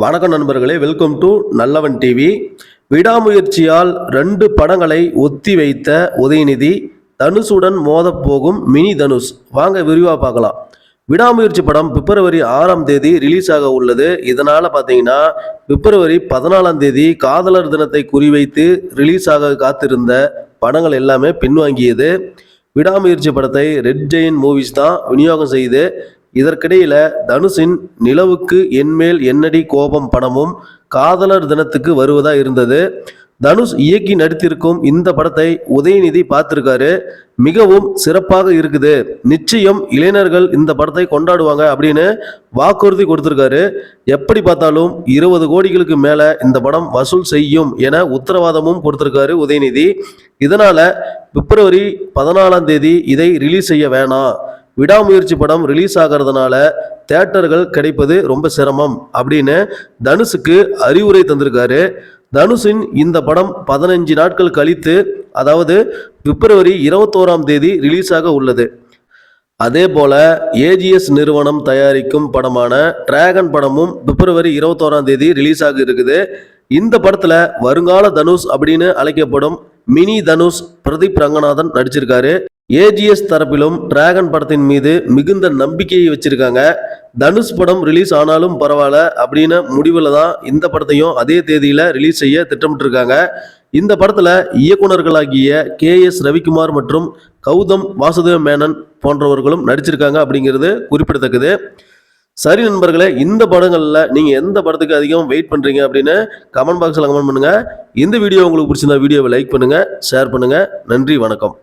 வணக்கம் நண்பர்களே welcome to Nallavan TV விடாமுயற்சியால் ரெண்டு படங்களை ஒத்தி வைத்த உதயநிதி தனுஷுடன் மோதப்போகும் மினி தனுஷ். வாங்க விரிவாக பார்க்கலாம். விடாமுயற்சி படம் பிப்ரவரி ஆறாம் தேதி ரிலீஸ் ஆக உள்ளது. இதனால் பார்த்தீங்கன்னா பிப்ரவரி பதினாலாம் தேதி காதலர் தினத்தை குறிவைத்து ரிலீஸ் ஆக காத்திருந்த படங்கள் எல்லாமே பின்வாங்கியது. விடாமுயற்சி படத்தை ரெட் ஜெயின் மூவிஸ் தான் விநியோகம் செய்து இதற்கிடையில தனுஷின் நிலவுக்கு என்மேல் என்னடி கோபம் படமும் காதலர் தினத்துக்கு வருவதா இருந்தது. தனுஷ் இயக்கி நடித்திருக்கும் இந்த படத்தை உதயநிதி பார்த்திருக்காரு. மிகவும் சிறப்பாக இருக்குது. நிச்சயம் இளைஞர்கள் இந்த படத்தை கொண்டாடுவாங்க அப்படின்னு வாக்குறுதி கொடுத்திருக்காரு. எப்படி பார்த்தாலும் இருபது கோடிகளுக்கு மேல இந்த படம் வசூல் செய்யும் என உத்தரவாதமும் கொடுத்திருக்காரு உதயநிதி. இதனால பிப்ரவரி பதினாலாம் தேதி இதை ரிலீஸ் செய்ய வேணாம். விடாமுயற்சி படம் ரிலீஸ் ஆகிறதுனால தேட்டர்கள் கிடைப்பது ரொம்ப சிரமம் அப்படின்னு தனுஷுக்கு அறிவுரை தந்திருக்காரு. தனுஷின் இந்த படம் பதினஞ்சு நாட்கள் கழித்து அதாவது பிப்ரவரி இருபத்தோராம் தேதி ரிலீஸ் ஆக உள்ளது. அதே போல ஏஜிஎஸ் நிறுவனம் தயாரிக்கும் படமான டிராகன் படமும் பிப்ரவரி இருபத்தோராம் தேதி ரிலீஸ் ஆக இருக்குது. இந்த படத்துல வருங்கால தனுஷ் அப்படின்னு அழைக்கப்படும் மினி தனுஷ் பிரதீப் ரங்கநாதன் நடிச்சிருக்காரு. ஏஜிஎஸ் தரப்பிலும் டிராகன் படத்தின் மீது மிகுந்த நம்பிக்கையை வச்சிருக்காங்க. தனுஷ் படம் ரிலீஸ் ஆனாலும் பரவாயில்ல அப்படின்னு முடிவில் தான் இந்த படத்தையும் அதே தேதியில் ரிலீஸ் செய்ய திட்டமிட்டிருக்காங்க. இந்த படத்தில் இயக்குனர்களாகிய கே எஸ் ரவிக்குமார் மற்றும் கௌதம் வாசுதேவ மேனன் போன்றவர்களும் நடிச்சிருக்காங்க அப்படிங்கிறது குறிப்பிடத்தக்கது. சரி நண்பர்களே இந்த படங்களில் நீங்கள் எந்த படத்துக்கு அதிகம் வெயிட் பண்ணுறீங்க அப்படின்னு கமெண்ட் பாக்ஸில் கமெண்ட் பண்ணுங்கள் இந்த வீடியோ உங்களுக்கு பிடிச்சிருந்தா வீடியோவை லைக் பண்ணுங்கள் ஷேர் பண்ணுங்கள் நன்றி வணக்கம்.